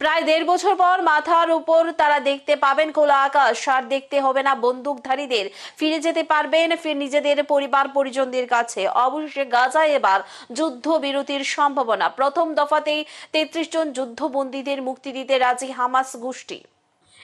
প্রায় দেড় বছর পর মাথার উপর তারা দেখতে পাবেন খোলা আকাশ। আর দেখতে হবে না বন্দুকধারীদের। ফিরে যেতে পারবেন, ফির নিজেদের পরিবার পরিজনদের কাছে। অবশেষে গাজা এবার যুদ্ধ বিরতির সম্ভাবনা। প্রথম দফাতেই তেত্রিশ জন যুদ্ধবন্দীদের মুক্তি দিতে রাজি হামাস গোষ্ঠী।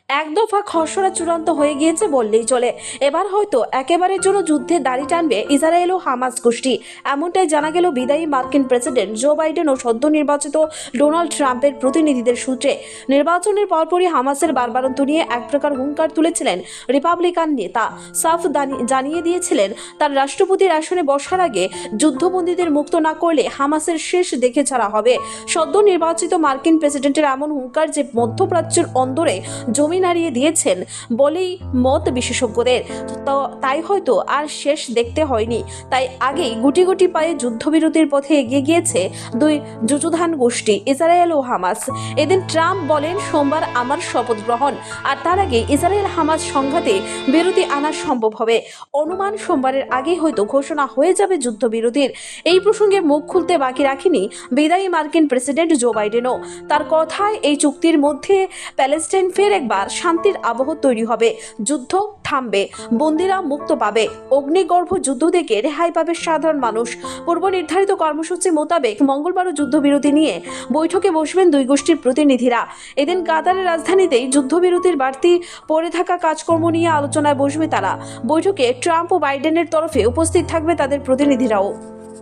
এক দফা খসড়া চূড়ান্ত হয়ে গিয়েছে বললেই চলে। এবার হয়তো একেবারের জন্য যুদ্ধে দাড়ি টানবে ইসরায়েল ও হামাস গোষ্ঠী। এমনটাই জানা গেল বিদায়ী মার্কিন প্রেসিডেন্ট জো বাইডেন ও সদ্য নির্বাচিত ডোনাল্ড ট্রাম্পের প্রতিনিধিদের সূত্রে। নির্বাচনের পরপরই হামাসের বারবারন্ত নিয়ে এক প্রকার হুঙ্কার তুলেছিলেন রিপাবলিকান নেতা। সাফ জানিয়ে দিয়েছিলেন, তার রাষ্ট্রপতির আসনে বসার আগে যুদ্ধবন্দীদের মুক্ত না করলে হামাসের শেষ দেখে ছাড়া হবে। সদ্য নির্বাচিত মার্কিন প্রেসিডেন্টের এমন হুঙ্কার যে মধ্যপ্রাচ্যের অন্দরে জমি নাড়িয়ে দিয়েছেন বলেই মত বিশেষজ্ঞদের। তাই হয়তো আর শেষ দেখতে হয়নি। তাই আগেই গুটি গুটি পায়ে যুদ্ধবিরতির পথে এগিয়ে গিয়েছে দুই যুযুধান গোষ্ঠী, ইসরায়েল ও হামাস। এদিন ট্রাম্প বলেন, সোমবার আমার শপথ গ্রহণ, আর তার আগে ইসরায়েল হামাস সংঘাতে বিরতি আনা সম্ভব হবে। অনুমান সোমবারের আগে হয়তো ঘোষণা হয়ে যাবে যুদ্ধবিরতির। এই প্রসঙ্গে মুখ খুলতে বাকি রাখেনি বিদায়ী মার্কিন প্রেসিডেন্ট জো বাইডেনও। তার কথায় এই চুক্তির মধ্যে প্যালেস্টাইন ফের একবার শান্তির আবহ তৈরি হবে, যুদ্ধ থামবে, বন্দিরা মুক্ত পাবে, অগ্নিগর্ভ যুদ্ধ থেকে রেহাই পাবে সাধারণ মানুষ। পূর্ব নির্ধারিত কর্মসূচি মোতাবেক মঙ্গলবারও যুদ্ধবিরতি নিয়ে বৈঠকে বসবেন দুই গোষ্ঠীর প্রতিনিধিরা। এদিন কাতারের রাজধানীতেই যুদ্ধবিরতির বাড়তি পড়ে থাকা কাজকর্ম নিয়ে আলোচনায় বসবে তারা। বৈঠকে ট্রাম্প ও বাইডেনের তরফে উপস্থিত থাকবে তাদের প্রতিনিধিরাও।